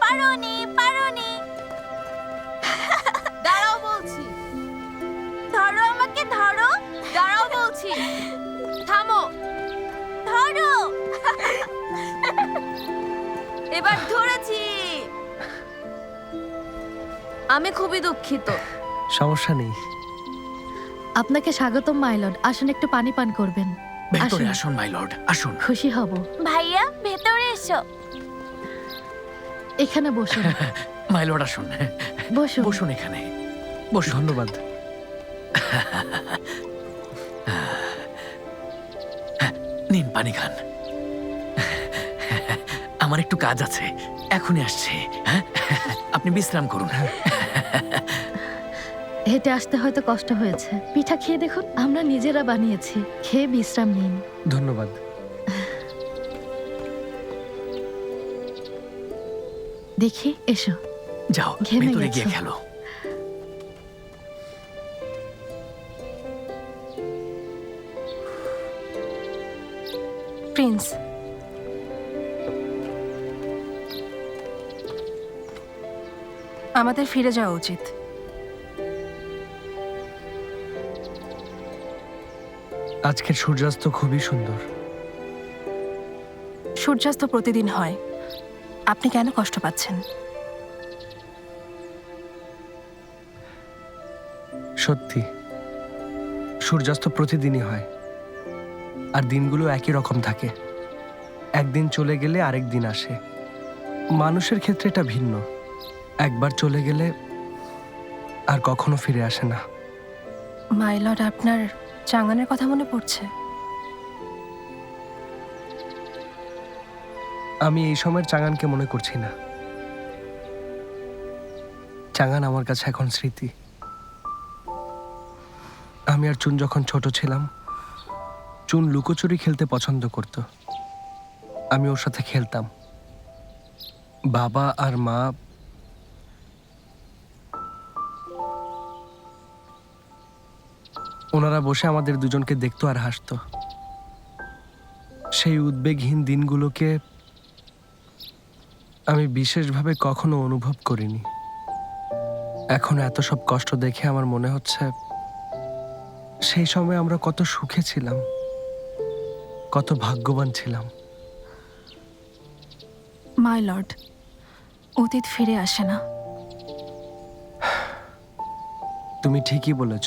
পারোনি পারোনি। দাঁড়াও বলছি। ধরো আমাকে ধরো। দাঁড়াও বলছি। থামো। ধরো। এবার ধরেছি। আমি খুবই দুঃখিত। সমস্যা নেই। আপনাকে স্বাগতম মাইলড আসুন একটু পানি পান করবেন। ভেতরে আসুন। আসুন মাই লর্ড। আসুন। খুশি হব। ভাইয়া ভেতরে এসো। এখানে বসুন। মাই লর্ড আসুন। বসুন। বসুন এখানে। বসুন। ধন্যবাদ। নিন পানি খান। আমার একটু কাজ আছে। এখনই আসছে। আপনি বিশ্রাম করুন। হেঁটে আসতে হয়তো কষ্ট হয়েছে। পিঠা খেয়ে দেখুন আমরা নিজেরা বানিয়েছি। খেয়ে বিশ্রাম নিন। ধন্যবাদ। দেখি এসো। যাও ঘেমে ভেতরে গিয়ে গেছো। খেলো। প্রিন্স। আমাদের ফিরে যাওয়া উচিত। আজকের সূর্যাস্ত খুবই সুন্দর। সূর্যাস্ত প্রতিদিন হয়। আপনি কেন কষ্ট পাচ্ছেন? সত্যি। সূর্যাস্ত প্রতিদিনই হয়। আর দিনগুলো একই রকম থাকে। একদিন চলে গেলে আরেক দিন আসে। মানুষের ক্ষেত্রে এটা ভিন্ন। একবার চলে গেলে আর কখনো ফিরে আসে না। মাইলড আপনার চাঙানের কথা মনে পড়ছে? আমি এই সময়ের চাঙানকে মনে করছি না। চাঙান আমার কাছে এখন স্মৃতি। আমি আর চুন যখন ছোট ছিলাম, চুন লুকোচুরি খেলতে পছন্দ করত। আমি ওর সাথে খেলতাম। বাবা আর মা ওনারা বসে আমাদের দুজনকে দেখতো আর হাসতো। সেই উদ্বেগহীন দিনগুলোকে আমি বিশেষভাবে কখনো অনুভব করিনি। এখন এত সব কষ্ট দেখে আমার মনে হচ্ছে সেই সময় আমরা কত সুখে ছিলাম কত ভাগ্যবান ছিলাম। মাই লর্ড অতীত ফিরে আসে না। তুমি ঠিকই বলেছ।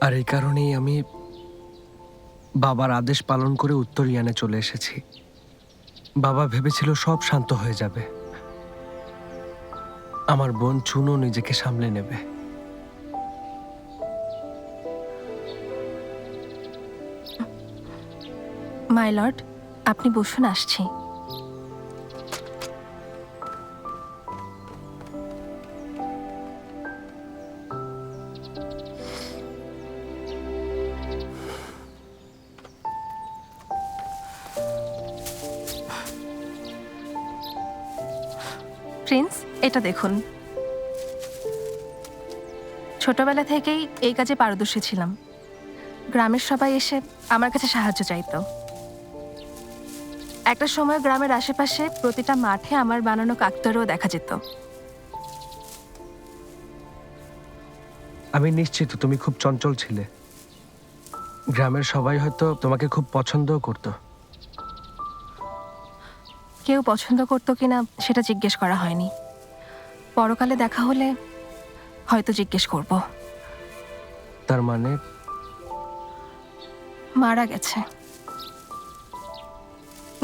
আর এই কারণেই আমি বাবার আদেশ পালন করে উত্তরিয়ানে চলে এসেছি। বাবা ভেবেছিল সব শান্ত হয়ে যাবে। আমার বোন চুনও নিজেকে সামলে নেবে। মাই লর্ড, আপনি বসুন, আসছি। প্রিন্স, এটা দেখুন। ছোটবেলা থেকেই এই কাজে পারদর্শী ছিলাম। গ্রামের সবাই এসে আমার কাছে সাহায্য চাইতো। একটা সময় গ্রামের আশেপাশে প্রতিটা মাঠে আমার বানানো কাকতারও দেখা যেত। আমি নিশ্চিত তুমি খুব চঞ্চল ছিলে। গ্রামের সবাই হয়তো তোমাকে খুব পছন্দও করতো। কেউ পছন্দ করতো কিনা সেটা জিজ্ঞেস করা হয়নি। পরকালে দেখা হলে হয়তো জিজ্ঞেস করব। তার মানে? মারা গেছে।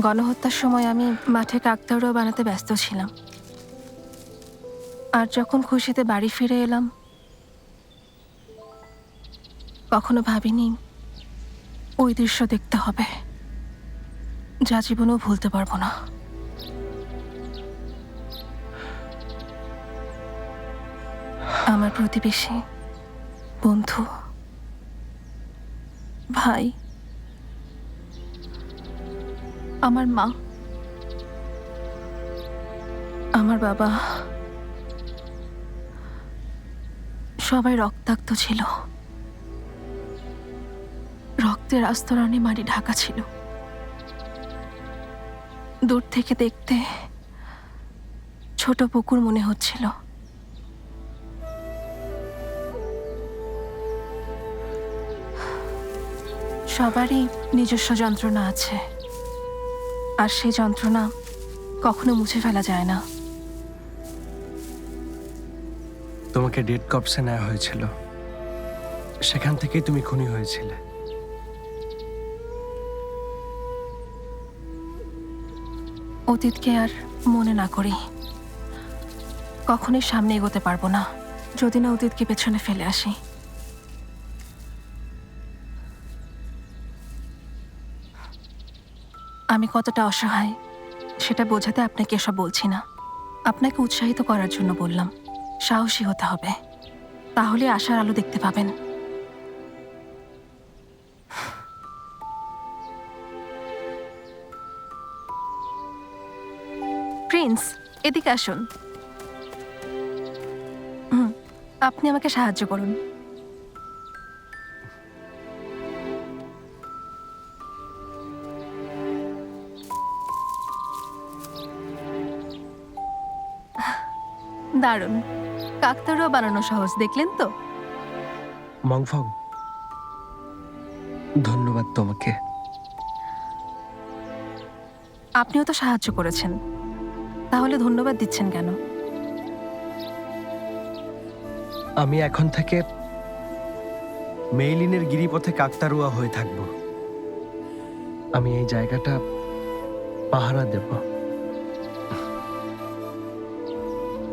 গণহত্যার সময় আমি মাঠে কাকতাড়ুয়া বানাতে ব্যস্ত ছিলাম। আর যখন খুশিতে বাড়ি ফিরে এলাম কখনো ভাবিনি ওই দৃশ্য দেখতে হবে যা জীবনেও ভুলতে পারব না। আমার প্রতিবেশী, বন্ধু, ভাই, আমার মা, আমার বাবা, সবাই রক্তাক্ত ছিল। রক্তের আস্তরণে মাটি ঢাকা ছিল। দূর থেকে দেখতে ছোট পুকুর মনে হচ্ছিল। সবারই নিজস্ব যন্ত্রণা আছে। আর সেই যন্ত্রণা কখনো মুছে ফেলা যায় না। তোমাকে ডেড কপসে নেওয়া হয়েছিল। সেখান থেকেই তুমি খুনি হয়েছিলে। অতীতকে আর মনে না করি। কখনোই সামনে এগোতে পারব না যদি না অতীতকে পেছনে ফেলে আসি। আমি কতটা অসহায়, সেটা বোঝাতে আপনাকে এসব বলছি না। আপনাকে উৎসাহিত করার জন্য বললাম, সাহসী হতে হবে। তাহলে আশার আলো দেখতে পাবেন। প্রিন্স, এদিকে আসুন। আপনি আমাকে সাহায্য করুন। দারুণ। কাকতারুয়া বানানো সহজ দেখলেন তো? মংফং ধন্যবাদ তোমাকে। আপনিও তো সাহায্য করেছেন। তাহলে ধন্যবাদ দিচ্ছেন কেন? আমি এখন থেকে মেইলিনের গিরিপথে কাকতারুয়া হয়ে থাকব। আমি এই জায়গাটা পাহারা দেব।